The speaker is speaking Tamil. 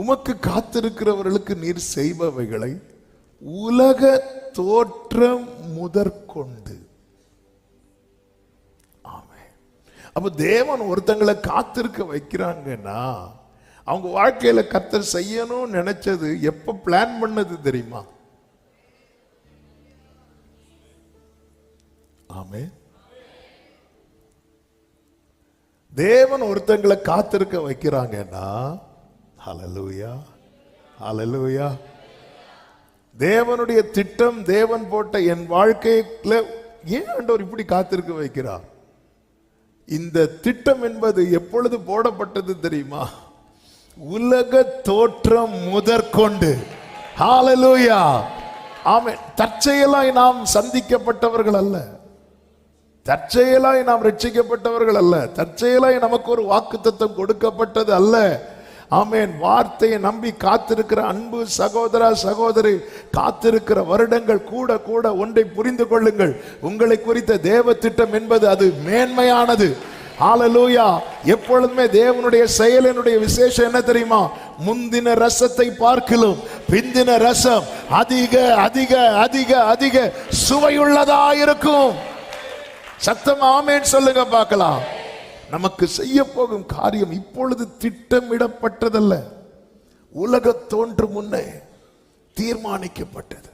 உமக்கு காத்திருக்கிறவர்களுக்கு நீர் செய்பவைகளை உலக தோற்றம் முதற்கொண்டு. ஆமென். அப்ப தேவன் ஒருத்தங்களை காத்திருக்க வைக்கிறாங்கன்னா அவங்க வாழ்க்கையில கர்த்தர் செய்யணும்னு நினைச்சது எப்ப பிளான் பண்ணது தெரியுமா? ஆமே தேவன் ஒருத்தங்களை காத்திருக்க வைக்கிறாங்கன்னா ஹலலூயா ஹலலூயா தேவனுடைய திட்டம் தேவன் போட்ட என் வாழ்க்கையில ஏன் ஆண்டவர் இப்படி காத்திருக்க வைக்கிறார்? இந்த திட்டம் என்பது எப்பொழுது போடப்பட்டது தெரியுமா? உலக தோற்றம் முதற்கொண்டு. ஹாலலூயா ஆமே தற்செயலாய் நாம் சந்திக்கப்பட்டவர்கள் அல்ல. தற்செயலாய் நாம் ரட்சிக்கப்பட்டவர்கள் அல்ல. தற்செயலாய் நமக்கு ஒரு வாக்குத்தத்தம் கொடுக்கப்பட்டது அல்ல. ஆமேன். வார்த்தையை நம்பி காத்திருக்கிற அன்பு சகோதரா சகோதரி காத்திருக்கிற வருடங்கள் கூட கூட ஒன்றை புரிந்து கொள்ளுங்கள். உங்களை குறித்த தேவ திட்டம் என்பது அது மேன்மையானது. ஆலலூயா எப்பொழுதுமே தேவனுடைய செயலினுடைய விசேஷம் என்ன தெரியுமா? முந்தின ரசத்தை பார்க்கிலும் பிந்தின ரசம் அதிக அதிக அதிக அதிக சுவையுள்ளதா இருக்கும் சத்தம் ஆமேன் சொல்லுங்க பார்க்கலாம். நமக்கு செய்ய போகும் காரியம் இப்பொழுது திட்டமிடப்பட்டதல்ல. உலக தோன்று முன்னே தீர்மானிக்கப்பட்டது.